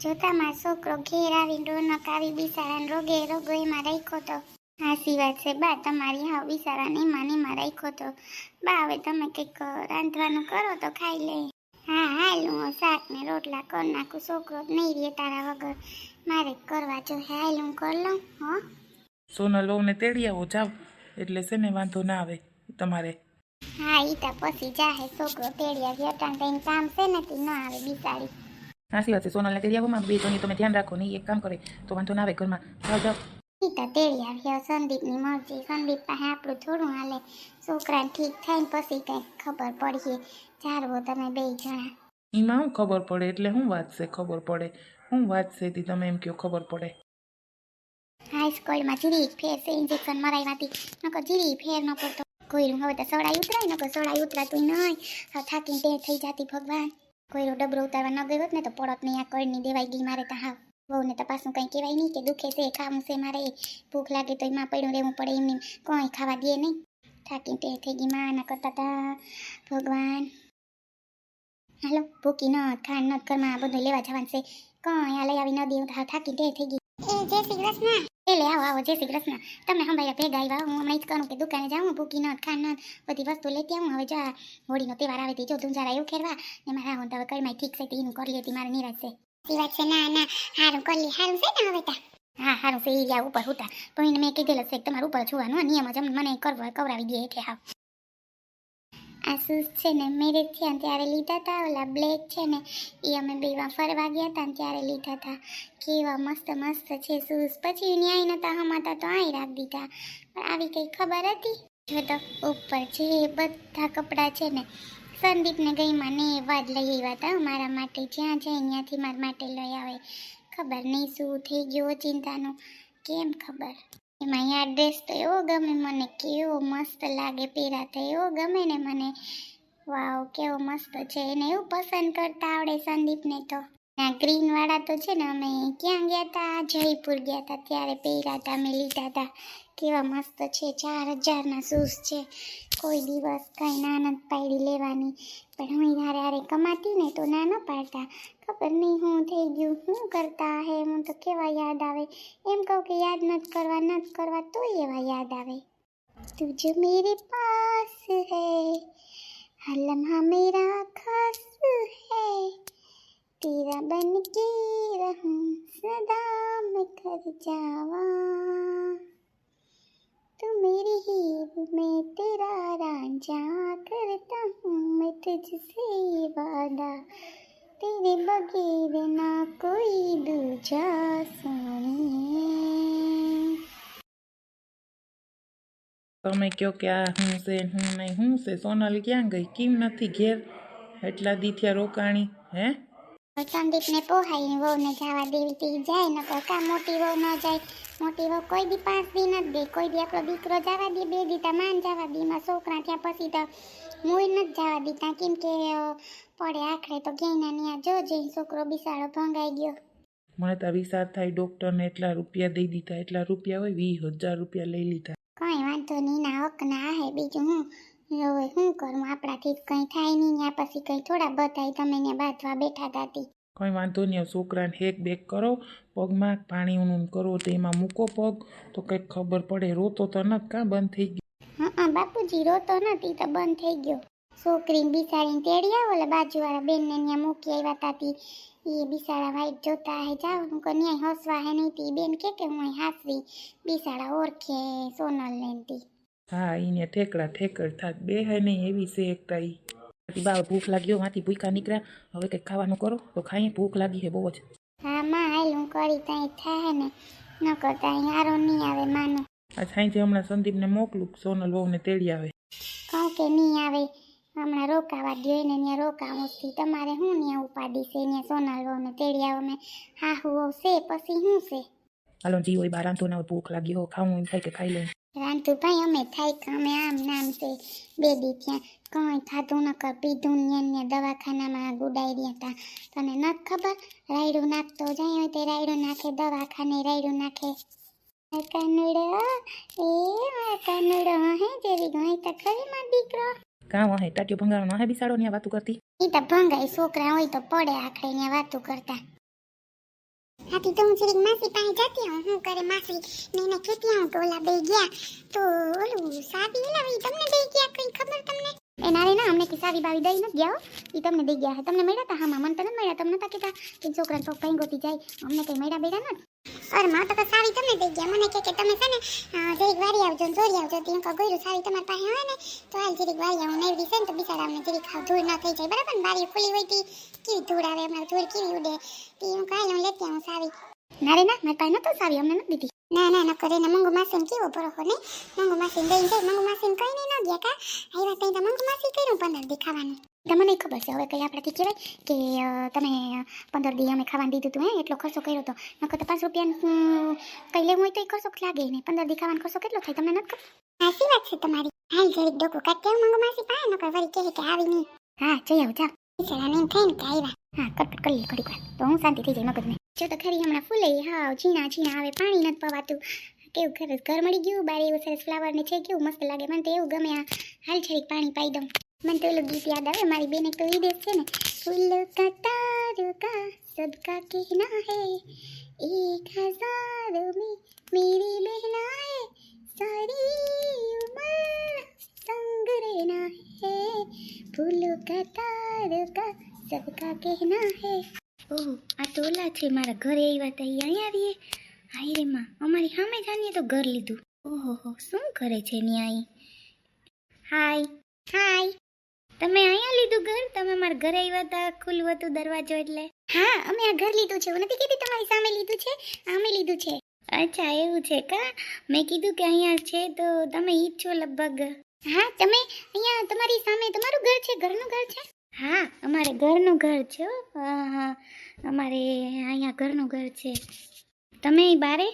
જોતા મારો છોકરો ઘેર આવીને રોનક આવી બિસારાને રોગે રોગો એમાં રાખ્યો તો. હાસી વાત છે બા તમારી હા બિસારાને એમાં એમાં રાખ્યો તો. બા હવે તમે કંઈક રાંધવાનું કરો તો ખાઈ લે. હા હાલ હું શાક ને રોટલા કરી નાખું છોકરો નહીં રે તારા વગર. મારે કરવા જો હાલ હું કરી લઉં હો. સોનલ વહુને તેડી આવો જાવ એટલે છે ને વાંધો ના આવે તમારે. હા ઈ તો પછી જાહે છોકરો તેડ્યા વ્યટાણ કઈ કામ છે ને તી ન આવે બિસાડી સાચી વાત છે સોનલને તેડી આવો બે જણી તમે ધ્યાન રાખો નહીં એક કામ કરે તો વાંધો ના આવે ઘરમાં જાઓ જાઓ ઈ તો તેડી આવ્યો સંદીપની મરજી સંદીપ પાસે આપણું થોડું હાલે છોકરાને ઠીક થાય ને પછી કંઈક ખબર પડીએ ચારવો તમે બે જણા એમાં શું ખબર પડે એટલે શું વાત છે ખબર પડે હું વાત છે તે તમે એમ કહો ખબર પડે હાઈસ્કૂલમાં જીરી ફેર છે ઇન્જેક્શન મરાઈમાંથી નકો જીરી ફેર ન પડતો કોઈનું હવે તો સડાઈ ઉતરાય નકો સડાઈ ઉતરાતું નહીં થાકીને તે થઈ જાતી ભગવાન કોઈનો ડબરો ઉતારવા ન ગયો હોત ને તો પડત નહીં આ કળની દેવાઈ ગઈ મારે તો હાવ. વહુને તપાસનું કંઈ કહેવાય નહીં કે દુખે છે, ખાવું છે મારે. ભૂખ લાગે તો એમાં પડ્યું રહેવું પડે એમને. કોઈ ખાવા દે નહીં. થાકીને તે થઈ ગઈ માં ના કરતા તા. ભગવાન. હાલો, ભૂકી ન ખાંડ ન ઘરમાં બધું લેવા જવાનું છે. કંઈ આ લઈ આવી ન દે થાકી તે થઈ ગઈ. જય શ્રી કૃષ્ણ. એ લે આવો આવો જય શ્રી કૃષ્ણ. તમને સંભાળ્યા ભેગા આવ્યા. હું હમણાં જ કરું કે દુકાને જાઉં ભૂકી નથ ખાન નથ બધી વસ્તુ લેતી આવું. હવે જો આ હોળીનો તહેવાર આવે તે જો ધુંજારા એવું ખેરવા. ને મારા હું હવે કઈ ઠીક છે તે એનું કરી લેતી મારે નિરાશ છે. વાત છે ના ના હારું કરી હારું છે ને હવે તા? હા હારું છે એ ઉપર હતા. તો એને મેં કીધેલું છે કે તમારે ઉપર જોવાનું નિયમ જ મને કરવો કવરાવી દે એટલે હા આ શૂઝ છે ને મેરેજ થયા ત્યારે લીધા હતા ઓલા બ્લેક છે ને એ અમે બેવા ફરવા ગયા હતા ત્યારે લીધા હતા કેવા મસ્ત મસ્ત છે શૂઝ. પછી ન્યાય નહોતા હમાતા તો આય રાખ દીધા. પણ આવી કંઈ ખબર હતી? જો તો ઉપર જે બધા કપડાં છે ને, સંદીપને ગઈમાં ને એવા જ લઈ આવ્યા હતા મારા માટે. જ્યાં જાય ત્યાંથી મારા માટે લઈ આવે. ખબર નહીં શું થઈ ગયો ચિંતાનું. કેમ ખબર? એમાં આ ડ્રેસ તો એવો ગમે મને, કેવો મસ્ત લાગે પહેરાતા એવો ગમે ને મને. વાવ કેવો મસ્ત છે. એને એવું પસંદ કરતા આવડે સંદીપને તો. આ ગ્રીનવાળા તો છે ને અમે ક્યાં ગયા હતા જયપુર ગયા હતા ત્યારે પહેર્યા હતા અમે લીધા હતા કેવા મસ્ત છે, ચાર હજારના શૂઝ છે. કોઈ દિવસ કંઈ કાંઈ જ પાડી લેવાની. પણ અમે હારે હારે કમાતી ને તો નાના પાડતા. ખબર નહીં હું થઈ ગયું શું કરતા હે, હું તો કેવા યાદ આવે. એમ કહું કે યાદ નથી કરવા નથી કરવા તો એવા યાદ આવે. તુજ મેરે પાસ હૈ, હલમ હા મેરા ખાસ હૈ. बन के रहूं सदा मैं कर जावा तू मेरी हीर मैं तेरा रांझा करता हूँ मैं तुझसे वादा तेरे बगैर ना कोई दूजा सोनी તમે કહો કે આ હું છે ને હું નહીં હું છે સોનલ ક્યાં ગઈ કેમ નથી ઘેર એટલા દી થયા રોકાણી હે સંદીપને પોહાઈને વહુને જવા દેવી તે જાય નકર કા મોટી વહુ ન જાય. મોટી વહુ કોઈ દી પાંચ દી નથી દે કોઈ દી આપણો દીકરો જવા દે બે દી તો માન જવા દે. એમાં છોકરા ત્યાં પછી તો મુય નથી જવા દીતા કેમ કે પડે આખરે તો ઘેના ત્યાં જો જઈ છોકરો બિસાડો ભંગાઈ ગયો. મને તો વિસાર થાય ડૉક્ટરને એટલા રૂપિયા દઈ દીધા એટલા રૂપિયા હોય વીસ હજાર રૂપિયા લઈ લીધા. કઈ વાંધો નહીં ના હક ના હે બીજું હું હવે શું કરું? આપણાથી જ કંઈ થાય નહીં. ત્યાં પછી કંઈ થોડા બતાય તમે ને બાંધવા બેઠા તાતી કંઈ વાંધો નહીં. હવે છોકરાને હેક બેક કરો. પગમાં પાણી ઊનું કરો. તો એમાં મૂકો પગ. તો કંઈક ખબર પડે. રોતો તો નથી. કાં બંધ થઈ ગયો? હા બાપુજી રોતો નથી. તો બંધ થઈ ગયો. છોકરીને બિસાડીને તેડી આવો. એટલે બાજુવાળા બેનને ત્યાં મૂકી આવ્યા તાતી એ બિસાડા વાઈટ જોતા હે. જાવ હું કહું ન્યાય હસવા હે નહીં. તી બેન કે કે હું હાસવી બિસાડા ઓળખે સોનલ લેનતી હા એને ઠેકડા ઠેકડ થાત. બે હે નહીં એવી છે એકતા ઈ. બા ભૂખ લાગ્યો માંથી ભૂખા નીકળ્યા. હવે કંઈક ખાવાનું કરો. તો ખાઈએ ભૂખ લાગી છે બહુ જ. હા માં હાલ હું કરી ત્યાં થાય ને. ન કરતા હારો નહીં આવે માનો. આ સાંજે હમણાં સંદીપને મોકલું સોનલ વહુને તેડી આવે. કહું કે નહીં આવે. હમણાં રોકાવા ગયો ને ત્યાં રોકાવું છું. તમારે શું ત્યાં ઉપાડી છે? ત્યાં સોનલ વહુને તેડી આવે. મેં હા હું છે પછી શું છે? હાલો જીવો હોય તો ના ભૂખ લાગી હો ખાવું એમ થાય કે ખાઈ લઉં રાંધુભાઈ અમે થાય કે અમે આમ નામ છે. બે દી ત્યાં કંઈ ખાધું ન કર પીધું ને ને દવાખાનામાં ગુડાઈ રહ્યા હતા. તને ન ખબર? રાયડું નાખતો જાય હોય તે રાયડું નાખે દવાખાને રાયડું નાખે. કાનુડો એ કાનુડો હે જેવી ગઈ તો ખરી માં દીકરો. કામ હે ટાટીઓ ભંગાણો હે બિસાડો ને વાતું કરતી? એ તો ભંગાઈ છોકરા હોય તો પડે આખડે ને વાતું કરતા. હાથી તો હું જરીક માસી પાસે જતી માસી ને એને કહેતી હું કે બે ગયા. તો ઓલું સાબી ઓલા તમને દઈ ગયા? કઈ ખબર તમને? એ ના ના, અમને કિસાવી બાવી દઈ નથી ગયા એ તમને દઈ ગયા તમને મળ્યા હતા હા મને તને મળ્યા. તમને તા કેતા કે છોકરા તો કઈ ગોતી જાય. અમને કઈ મળ્યા બેડા નથી અરે, માં તો સારી તમને દઈ ગયા? મને કે કે તમે છે ને જરીક વારી આવજો ને આવજો. તો એમ કહું, ગોયરું સારી તમારી પાસે હોય ને, તો હાલ જરીક વારી આવું. નેવડી છે ને, તો બિચારાને જરીક ખાવ ધૂળ ના થઈ જાય. બરાબર ને? બારી ખુલી હોય તી કેવી ધૂળ આવે? હમણાં ધૂળ કેવી ઉડે? તી હું કાલે હું લેતી આવું સાવી ના રે ના મારી પાસે નતો સાવી અમને નથી દીધી ના ના ન કરે ને મંગુ માસીને કેવો ભરોસો નહીં મંગુ માસીને દઈને જાય મંગુ માસીને કઈ નહીં ન ગયા કા આવ્યા તઈ તો મંગુ માસી કર્યું પંદર દી ખાવાનું તમને ખબર છે હવે કઈ આપણાથી કહેવાય કે અ, તમે અ, પંદર દી અમે ખાવાનું દીધું હતું હે એટલો ખર્ચો કર્યો તો નકર તો પાંચ રૂપિયા કઈ લેવું હોય તો એ ખર્ચો લાગે ને પંદર દી ખાવાનો ખર્ચો કેટલો થાય તમને નથી ખબર સાચી વાત છે તમારી હાલ જરીક ડોકું કાઢ મંગુ માસી પાસે નકર વળી કહે કે આવી નહીં હા જઈ આવ જાવ બિચારાને એમ થાય ને કે આવ્યા હા કટકટ કરી લે ઘડીક વાર તો હું શાંતિ થઈ જાય મગજને જો તો ખરી હમણાં ફૂલે હા ઝીણા ઝીણા આવે પાણી નથી પવાતું કેવું સરસ ઘર મળી ગયું બારે એવું સરસ ફ્લાવર ને છે કેવું મસ્ત લાગે મને તો એવું ગમે આ હાલ છડીક પાણી પાઈ દઉં મને તો એલું ગીત યાદ આવે મારી બેન એક તો વિદેશ છે ને ફૂલ કા તારુકા સદકા કહેના હે એક હજાર में मेरी बहनाए सारी उम्र संग रहना है फूलों का तारुका सबका कहना है ઓહ આ તો ઓલા છે મારા ઘરે આવ્યા હતા ઈ અહીંયા રહીએ હાય રે માં અમારી સામે જાણીએ તો ઘર લીધું ઓહો હો શું કરે છે ન્યાય હાય હાય તમે અહીંયા લીધું ઘર તમે મારા ઘરે આવ્યા હતા ખુલ્લું હતું દરવાજો એટલે હા અમે આ ઘર લીધું છે હું નથી કીધી તમારી સામે લીધું છે અમે લીધું છે અચ્છા એવું છે કા મેં કીધું કે અહીંયા છે તો તમે ઈ જ છો લગભગ હા તમે અહીંયા તમારી સામે તમારું ઘર છે ઘરનું ઘર છે હા અમારે ઘરનું ઘર છે હો. હા હા અમારે અહીંયા ઘરનું ઘર છે. તમે ઈ બારે?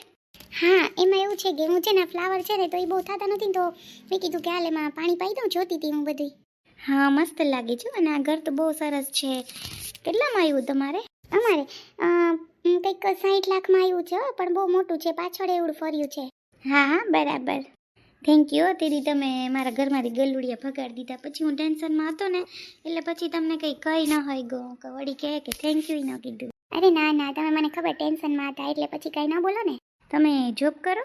હા એમાં એવું છે કે હું છે ને ફ્લાવર છે ને તો એ બહુ થતા નથી ને તો મેં કીધું કે હાલ એમાં પાણી પાઈ દઉં જોતી હતી હું બધી હા મસ્ત લાગે છે અને આ ઘર તો બહુ સરસ છે. કેટલામાં આવ્યું તમારે? અમારે અ, ઉમ, કંઈક સાઠ લાખમાં આવ્યું છે હો, પણ બહુ મોટું છે પાછળ એવું ફર્યું છે. હા હા બરાબર. થેન્ક યુ તેથી તમે મારા ઘરમાંથી ગલુડિયા ભગાડી દીધા. પછી હું ટેન્શનમાં હતો ને એટલે પછી તમને કંઈ કહી ન હોય ગો કે વળી કહે કે થેન્ક યુ ન કીધું. અરે ના ના તમે મને ખબર ટેન્શનમાં હતા એટલે પછી કંઈ ના બોલો ને. તમે જોબ કરો?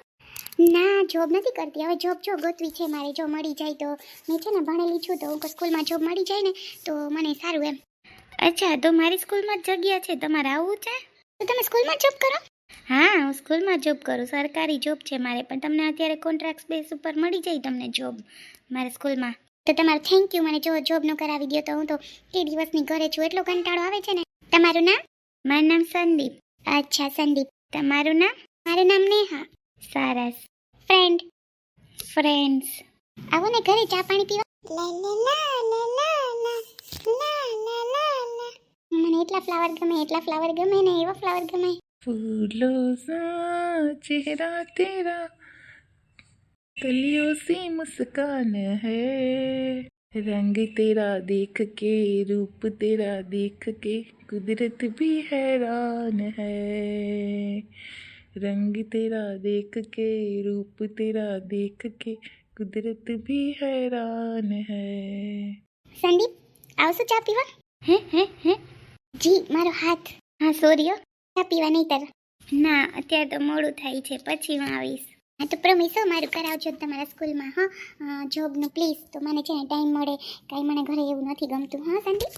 ના જોબ નથી કરતી. હવે જોબ જો ગોતવી છે મારે જો મળી જાય તો. મેં છે ને ભણેલી છું તો હું સ્કૂલમાં જોબ મળી જાય ને તો મને સારું એમ. અચ્છા તો મારી સ્કૂલમાં જ જગ્યા છે તમારે આવવું છે? તો તમે સ્કૂલમાં જોબ કરો? હા હું સ્કૂલમાં જોબ કરું સરકારી જોબ છે મારે પણ તમને અત્યારે કોન્ટ્રાક્ટ બેસ ઉપર મળી જાય તમને જોબ મારે સ્કૂલમાં. તો તમારું થેન્ક યુ મને જો જોબ નો કરાવી ગયો તો હું તો તે દિવસની ઘરે છું એટલો કંટાળો આવે છે ને. તમારું નામ? મારું નામ સંદીપ. અચ્છા સંદીપ. તમારું નામ? મારું નામ નેહા. સરસ. ફ્રેન્ડ ફ્રેન્ડ્સ આવો ને ઘરે ચા પાણી પીવા. મને એટલા ફ્લાવર ગમે એટલા ફ્લાવર ગમે ને એવા ફ્લાવર ગમે. फूलों सा चेहरा तेरा कलियों से मुस्कान है। रंग तेरा देख के रूप तेरा देख के कुदरत भी हैरान है। रंग तेरा देख के रूप तेरा देख के कुदरत भी हैरान है। संदीप आओ सो चा पीवा हैं हैं हैं। जी मारो हाथ। हाँ सो रही हो। ચા પીવા નહીં તર. ના અત્યારે તો મોડું થાય છે પછી હું આવીશ. હા તો પ્રમિસ હો મારું કરાવજો તમારા સ્કૂલમાં હા. જોબનું પ્લીઝ તો મને છે ને ટાઈમ મળે. કાંઈ મને ઘરે એવું નથી ગમતું હા સંદીપ?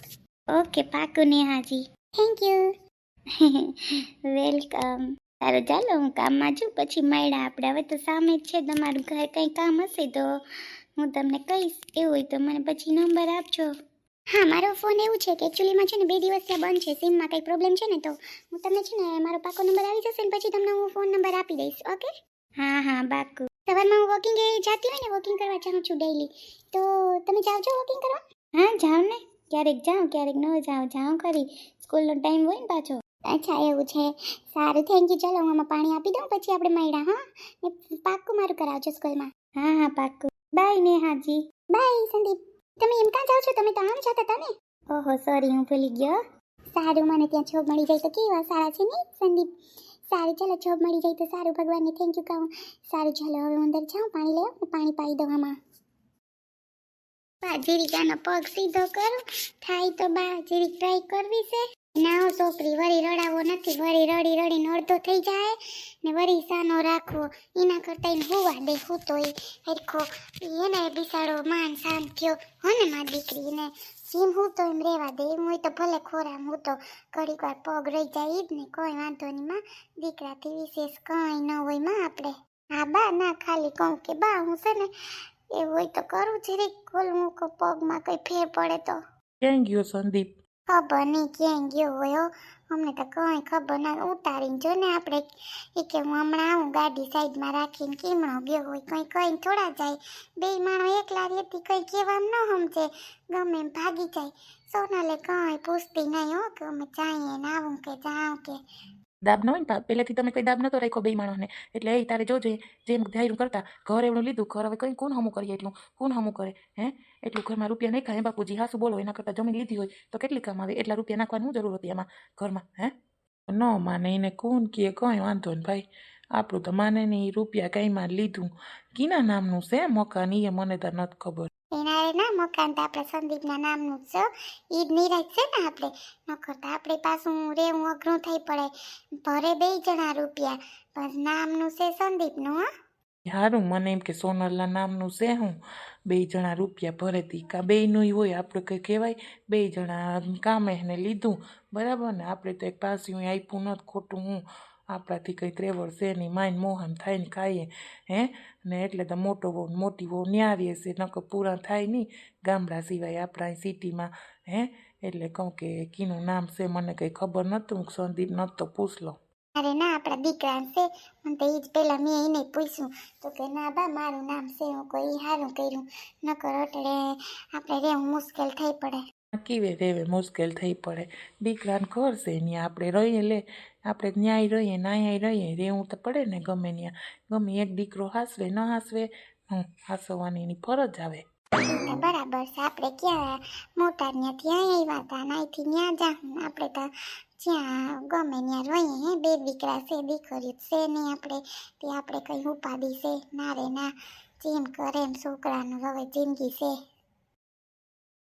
ઓકે પાકું નેહાજી. થેન્ક યુ વેલકમ સારું ચાલો હું કામમાં છું પછી મળ્યા આપણે. હવે તો સામે જ છે તમારું ઘર કંઈ કામ હશે તો હું તમને કહીશ. એવું હોય તો મને પછી નંબર આપજો. હા મારો ફોન એવું છે કે એકચ્યુઅલીમાં છે ને બે દિવસ ત્યાં બંધ છે સિમમાં કંઈ પ્રોબ્લેમ છે ને તો હું તમને છે ને મારો પાકો નંબર આવી જશે ને પછી તમને હું ફોન નંબર આપી દઈશ ઓકે? હા હા બાકુ. સવારમાં હું વોકિંગ જાતી હોય ને વોકિંગ કરવા જાઉં છું ડેઈલી તો તમે જાઓ છો વોકિંગ કરવા? હા જાઓ ને. ક્યારેક જાઉં ક્યારેક ન જાઉં જાઉં ખરી. સ્કૂલનો ટાઈમ હોય ને પાછો. અચ્છા એવું છે. સારું થેન્ક યુ ચાલો હું આમાં પાણી આપી દઉં પછી આપણે મળ્યા હા? ને પાક્કું મારું કરાવજો સ્કૂલમાં. હા હા પાક્કું. બાય નેહાજી. બાય સંદીપ. તમે એમ કાં જાઓ છો? તમે તો આમ જતા હતા ને? ઓહો સોરી હું ભૂલી ગયો. સારું મને ત્યાં જોબ મળી જાય તો કેવા? સારા છે ને સંદીપ? સારું ચાલો જોબ મળી જાય તો સારું. ભગવાનને થેન્ક યુ કહું. સારું ચાલો હવે હું અંદર જાઉં પાણી લેવું ને પાણી પાઈ દઉં આમાં. બા જીરીકાનો પગ સીધો કરો. થાય તો બાજીરી ટ્રાય કરવી છે. ના છોકરી વળી રડાવો નથી. વળી રડી રડી નડતો થઈ જાય ને વળી સાનો રાખવો. એના કરતા એને હોવા દે, હું તો એ હરખો. એને બિસાડો, માન શાંત થયો. હો ને મારી દીકરીને? જેમ હું તો એમ રહેવા દે. એમ હોય તો ભલે ખોરામ તો ઘડીક વાર પગ રહી જાય. જ ને કોઈ વાંધો નહીં માં. દીકરાથી વિશેષ કંઈ ન હોયમાં આપણે. હા બા ના ખાલી કહું કે બા, હું છે ને એવું હોય તો કરું. જરીક મૂકો પગમાં કંઈ ફેર પડે તો. ક્યાં ગયો સંદીપ? ખબર નહીં ક્યાં ગયો હોય અમને તો કંઈ ખબર ના, ઉતારીને જો ને આપણે એ કે હું હમણાં આવું ગાડી સાઈડમાં રાખીને કેમણો ગયો હોય, કંઈ કંઈ થોડા જાય. બે માણો એકલા રહેતી કંઈ કહેવામાં ન સમજે. ગમે એમ ભાગી જાય. સોનલે કંઈ પૂછતી નહીં હો કે અમે જાઈએ ને આવું કે જાઉં કે દાબ ન હોય ને પહેલેથી તમે કંઈ દાબ નતો રાખ્યો બે માણસને એટલે એ તારે જોજે જેમ ધૈર્ય કરતા, ઘર એવડું લીધું, ઘર હવે કંઈ, કોણ હમું કરીએ એટલું? કોણ હમું કરે? હે? એટલું ઘરમાં રૂપિયા નહીં ખાય બાપુજી? હાસું બોલો, એના કરતાં જમીન લીધી હોય તો કેટલી કામ આવે? એટલા રૂપિયા નાખવાની શું જરૂર હતી એમાં ઘરમાં, હે? ન માને એને કોણ કહે, કંઈ વાંધો ને ભાઈ. આપણું તો માને નહીં રૂપિયા કંઈમાં લીધું. કીના નામનું છે મકાન એ મને તો નથી ખબર. એના ના મકાન તો આપણે સંદીપના નામનું છે. ઈ જ નિરાજ છે ને આપણે. નકર તો આપણે પાછું રહેવું અઘરું થઈ પડે. ભરે બે જણા રૂપિયા. બસ નામનું છે સંદીપનું, હા. સારું મને એમ કે સોનલના નામનું છે હું. બે જણા રૂપિયા ભરેતી કા બેયનું હોય આપણે કંઈ કહેવાય? બે જણા કામે એને લીધું. બરાબર ને? આપણે તો એક પાસ્યું આપ્યું નથી ખોટું હું આપણાથી કંઈ ત્રેવડ છે નહીં, માઇન મોહન થાય ને ખાઈએ, હે? ને એટલે તો મોટો બહુ મોટી બહુ ન્યારીએ છે, નકર પૂરા થાય નહીં, ગામડા સિવાય આપણા સિટીમાં હે? એટલે કહું કે કીનું નામ છે, મને કંઈ ખબર નહોતું સંદીપ નહોતો પૂછ લો અરે ના, આપણા દીકરા છે, મને તો એ જ પહેલા મેં એને પૂછ્યું, તો કે ના બા, મારું નામ છે, હું કોઈ સારું કર્યું, નકર એટલે આપણે રહેવું મુશ્કેલ થઈ પડે. કીવે રેવે મુશ્કેલ થઈ પડે. દીકરાને ઘર છે ત્યાં આપણે રહીએ લે, આપણે ન્યાય રહીએ નાયા રહીએ રહેવું તો પડે ને ગમે ત્યાં ગમે એક દીકરો હાસવે, ન હાસવે હું હાસવવાની એની ફરજ આવે. બરાબર છે, આપણે ક્યાં મોટા ત્યાં ત્યાં આવ્યા હતા ને અહીંથી ત્યાં જાઉં આપણે તો જ્યાં ગમે ત્યાં રહીએ હે, બે દીકરા છે દીકરી છે નહીં આપણે, તે આપણે કંઈ ઉપાધિ છે, ના રે ના, જેમ કરે એમ છોકરાનું હવે જિંદગી છે.